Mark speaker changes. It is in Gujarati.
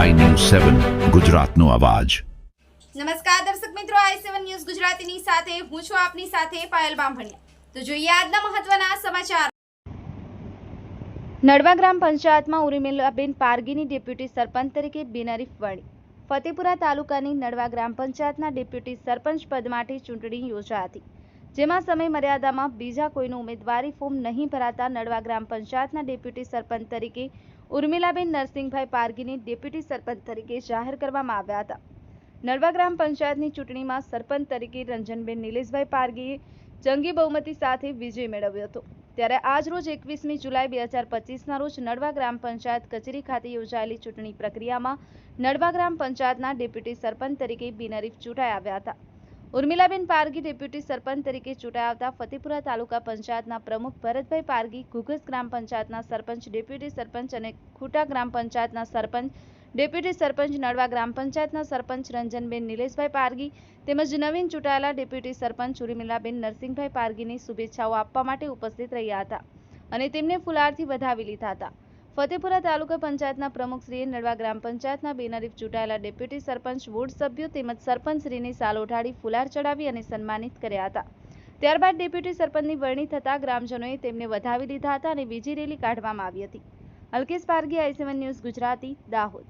Speaker 1: સેવન ગુજરાતનો અવાજ.
Speaker 2: નમસ્કાર દર્શક મિત્રો આઈ સેવન ન્યૂઝ ગુજરાતીની સાથે હું છું આપની સાથે પાયલ બામભણિયા. તો જોઈએ આજના મહત્વના સમાચાર. નડવા ગ્રામ પંચાયતમાં ઉર્મિલાબેન પારગીની ડેપ્યુટી સરપંચ તરીકે બિનરીફ વળી. ફતેપુરા તાલુકાની નડવા ગ્રામ પંચાયતના ડેપ્યુટી સરપંચ પદ માટે ચૂંટણી યોજાઈ હતી. જેમાં સમય મર્યાદામાં બીજા કોઈનું ઉમેદવારી ફોર્મ નહીં ભરાતા નડવા ગ્રામ પંચાયતના ડેપ્યુટી સરપંચ તરીકે ઉર્મિલાબેન નરસિંહભાઈ પારગીને ડેપ્યુટી સરપંચ તરીકે જાહેર કરવામાં આવ્યા હતા. નડવા ગ્રામ પંચાયતની ચૂંટણીમાં સરપંચ તરીકે રંજનબેન નિલેશભાઈ પારગીએ જંગી બહુમતી સાથે વિજય મેળવ્યો હતો. ત્યારે આજ રોજ એકવીસમી જુલાઈ બે હજાર પચીસના રોજ નડવા ગ્રામ પંચાયત કચેરી ખાતે યોજાયેલી ચૂંટણી પ્રક્રિયામાં નડવા ગ્રામ પંચાયતના ડેપ્યુટી સરપંચ તરીકે બિનહરીફ ચૂંટાઈ આવ્યા હતા. ઉર્મિલાબેન પારગી ડેપ્યુટી સરપંચ તરીકે ચૂંટાઈ આવતા ફતેપુરા તાલુકા પંચાયતના પ્રમુખ ભરતભાઈ પારગી, ઘુઘસ ગ્રામ પંચાયતના સરપંચ, ડેપ્યુટી સરપંચ અને ખૂટા ગ્રામ પંચાયતના સરપંચ, ડેપ્યુટી સરપંચ નડવા ગ્રામ પંચાયતના સરપંચ રંજનબેન નિલેશભાઈ પારગી તેમજ નવીન ચૂંટાયેલા ડેપ્યુટી સરપંચ ઉર્મિલાબેન નરસિંહભાઈ પારગીની શુભેચ્છાઓ આપવા માટે ઉપસ્થિત રહ્યા હતા અને તેમને ફુલારથી વધાવી લીધા હતા. ફતેપુરા તાલુકા પંચાયતના પ્રમુખશ્રીએ નડવા ગ્રામ પંચાયતના બિનહરીફ ચૂંટાયેલા ડેપ્યુટી સરપંચ, વોર્ડ સભ્યો તેમજ સરપંચશ્રીની સાલ ઓઢાડી ફુલાર ચડાવી અને સન્માનિત કર્યા હતા. ત્યારબાદ ડેપ્યુટી સરપંચની વરણી થતાં ગ્રામજનોએ તેમને વધાવી લીધા હતા અને બીજી રેલી કાઢવામાં આવી હતી. Alkesh Pargi I news Gujarati, Dahod.